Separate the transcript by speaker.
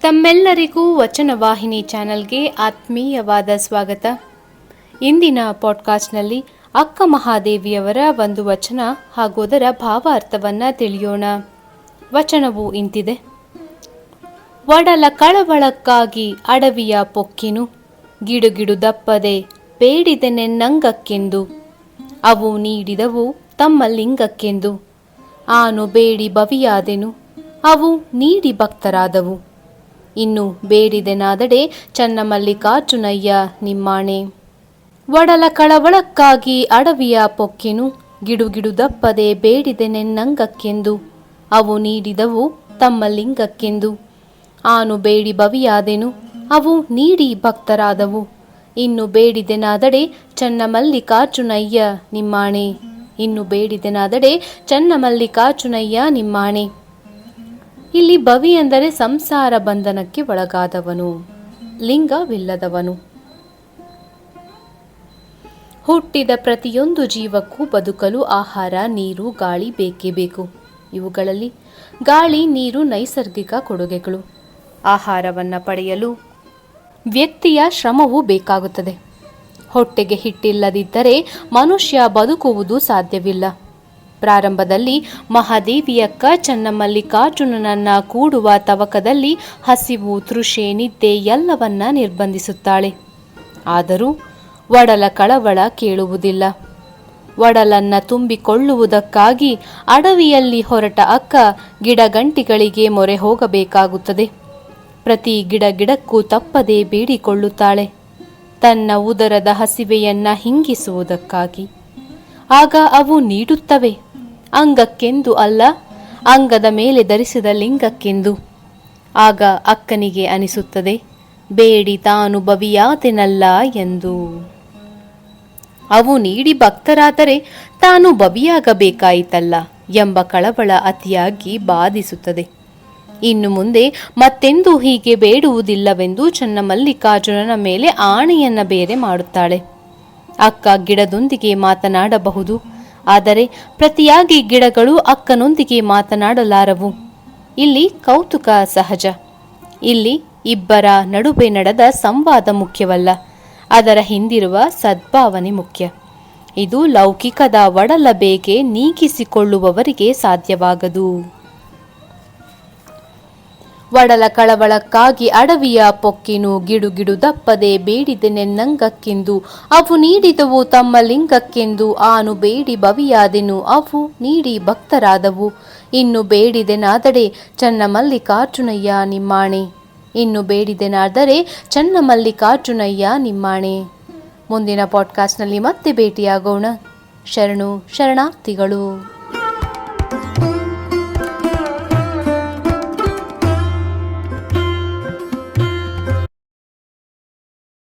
Speaker 1: ತಮ್ಮೆಲ್ಲರಿಗೂ ವಚನವಾಹಿನಿ ಚಾನೆಲ್ಗೆ ಆತ್ಮೀಯವಾದ ಸ್ವಾಗತ. ಇಂದಿನ ಪಾಡ್ಕಾಸ್ಟ್ನಲ್ಲಿ ಅಕ್ಕ ಮಹಾದೇವಿಯವರ ಒಂದು ವಚನ ಹಾಗೂ ಅದರ ಭಾವಾರ್ಥವನ್ನು ತಿಳಿಯೋಣ. ವಚನವು ಇಂತಿದೆ. ಒಡಲ ಕಳವಳಕ್ಕಾಗಿ ಅಡವಿಯ ಪೊಕ್ಕಿನು, ಗಿಡುಗಿಡು ದಪ್ಪದೆ ಬೇಡಿದೆನೆನ್ನಂಗಕ್ಕೆಂದು ಅವು ನೀಡಿದವು ತಮ್ಮ ಲಿಂಗಕ್ಕೆಂದು. ಆನು ಬೇಡಿ ಬವಿಯಾದೆನು, ಅವು ನೀಡಿ ಭಕ್ತರಾದವು. ಇನ್ನು ಬೇಡಿದೆನಾದಡೆ ಚನ್ನಮಲ್ಲಿಕಾರ್ಜುನಯ್ಯ ನಿಮ್ಮಾಣೆ. ಒಡಲ ಕಳವಳಕ್ಕಾಗಿ ಅಡವಿಯ ಪೊಕ್ಕೆನು ಗಿಡುಗಿಡುದಪ್ಪದೆ ಬೇಡಿದೆನೆನ್ನಂಗಕ್ಕೆಂದು ಅವು ನೀಡಿದವು ತಮ್ಮ ಲಿಂಗಕ್ಕೆಂದು. ಆನು ಬೇಡಿ ಬವಿಯಾದೆನು, ಅವು ನೀಡಿ ಭಕ್ತರಾದವು. ಇನ್ನು ಬೇಡಿದೆನಾದಡೆ ಚನ್ನಮಲ್ಲಿಕಾರ್ಜುನಯ್ಯ ನಿಮ್ಮಾಣೆ. ಇನ್ನು ಬೇಡಿದೆನಾದಡೆ ಚನ್ನಮಲ್ಲಿಕಾರ್ಜುನಯ್ಯ ನಿಮ್ಮಾಣೆ. ಇಲ್ಲಿ ಬವಿ ಎಂದರೆ ಸಂಸಾರ ಬಂಧನಕ್ಕೆ ಒಳಗಾದವನು, ಲಿಂಗವಿಲ್ಲದವನು. ಹುಟ್ಟಿದ ಪ್ರತಿಯೊಂದು ಜೀವಕ್ಕೂ ಬದುಕಲು ಆಹಾರ, ನೀರು, ಗಾಳಿ ಬೇಕೇ ಬೇಕು. ಇವುಗಳಲ್ಲಿ ಗಾಳಿ, ನೀರು ನೈಸರ್ಗಿಕ ಕೊಡುಗೆಗಳು. ಆಹಾರವನ್ನು ಪಡೆಯಲು ವ್ಯಕ್ತಿಯ ಶ್ರಮವೂ ಬೇಕಾಗುತ್ತದೆ. ಹೊಟ್ಟೆಗೆ ಹಿಟ್ಟಿಲ್ಲದಿದ್ದರೆ ಮನುಷ್ಯ ಬದುಕುವುದು ಸಾಧ್ಯವಿಲ್ಲ. ಪ್ರಾರಂಭದಲ್ಲಿ ಮಹಾದೇವಿಯಕ್ಕ ಚನ್ನಮಲ್ಲಿಕಾರ್ಜುನನನ್ನ ಕೂಡುವ ತವಕದಲ್ಲಿ ಹಸಿವು, ತೃಷೆ, ನಿದ್ದೆ ಎಲ್ಲವನ್ನ ನಿರ್ಬಂಧಿಸುತ್ತಾಳೆ. ಆದರೂ ಒಡಲ ಕಳವಳ ಕೇಳುವುದಿಲ್ಲ. ಒಡಲನ್ನ ತುಂಬಿಕೊಳ್ಳುವುದಕ್ಕಾಗಿ ಅಡವಿಯಲ್ಲಿ ಹೊರಟ ಅಕ್ಕ ಗಿಡಗಂಟಿಗಳಿಗೆ ಮೊರೆ ಹೋಗಬೇಕಾಗುತ್ತದೆ. ಪ್ರತಿ ಗಿಡ ಗಿಡಕ್ಕೂ ತಪ್ಪದೆ ಬೇಡಿಕೊಳ್ಳುತ್ತಾಳೆ. ತನ್ನ ಉದರದ ಹಸಿವೆಯನ್ನ ಹಿಂಗಿಸುವುದಕ್ಕಾಗಿ. ಆಗ ಅವು ನೀಡುತ್ತವೆ. ಅಂಗಕ್ಕೆಂದು ಅಲ್ಲ, ಅಂಗದ ಮೇಲೆ ಧರಿಸಿದ ಲಿಂಗಕ್ಕೆಂದು. ಆಗ ಅಕ್ಕನಿಗೆ ಅನಿಸುತ್ತದೆ, ಬೇಡಿ ತಾನು ಬವಿಯಾತೆನಲ್ಲ ಎಂದು. ಅವು ನೀಡಿ ಭಕ್ತರಾದರೆ ತಾನು ಬವಿಯಾಗಬೇಕಾಯಿತಲ್ಲ ಎಂಬ ಕಳವಳ ಅತಿಯಾಗಿ ಬಾಧಿಸುತ್ತದೆ. ಇನ್ನು ಮುಂದೆ ಮತ್ತೆಂದೂ ಹೀಗೆ ಬೇಡುವುದಿಲ್ಲವೆಂದು ಚನ್ನಮಲ್ಲಿಕಾರ್ಜುನನ ಮೇಲೆ ಆಣೆಯನ್ನ ಬೇರೆ ಮಾಡುತ್ತಾಳೆ. ಅಕ್ಕ ಗಿಡದೊಂದಿಗೆ ಮಾತನಾಡಬಹುದು ಆದರೆ ಪ್ರತಿಯಾಗಿ ಗಿಡಗಳು ಅಕ್ಕನೊಂದಿಗೆ ಮಾತನಾಡಲಾರವು. ಇಲ್ಲಿ ಕೌತುಕ ಸಹಜ. ಇಲ್ಲಿ ಇಬ್ಬರ ನಡುವೆ ನಡೆದ ಸಂವಾದ ಮುಖ್ಯವಲ್ಲ. ಅದರ ಹಿಂದಿರುವ ಸದ್ಭಾವನೆ ಮುಖ್ಯ. ಇದು ಲೌಕಿಕದ ಒಡಲ ಬೇಗೆ ನೀಗಿಸಿಕೊಳ್ಳುವವರಿಗೆ ಸಾಧ್ಯವಾಗದು. ಒಡಲ ಕಳವಳಕ್ಕಾಗಿ ಅಡವಿಯ ಪೊಕ್ಕಿನು ಗಿಡುಗಿಡು ದಪ್ಪದೆ ನೆನ್ನಂಗಕ್ಕೆಂದು. ಅವು ನೀಡಿದವು ತಮ್ಮ ಲಿಂಗಕ್ಕೆಂದು, ಆನು ಬೇಡಿ ಬವಿಯಾದೆನು, ಅವು ನೀಡಿ ಭಕ್ತರಾದವು. ಇನ್ನು ಬೇಡಿದೆನಾದರೆ ಚನ್ನಮಲ್ಲಿಕಾರ್ಜುನಯ್ಯ ನಿಮ್ಮಾಣೆ. ಇನ್ನು ಬೇಡಿದೆನಾದರೆ ಚನ್ನಮಲ್ಲಿಕಾರ್ಜುನಯ್ಯ ನಿಮ್ಮಾಣೆ. ಮುಂದಿನ ಪಾಡ್ಕಾಸ್ಟ್ನಲ್ಲಿ ಮತ್ತೆ ಭೇಟಿಯಾಗೋಣ. ಶರಣು, ಶರಣಾರ್ಥಿಗಳು.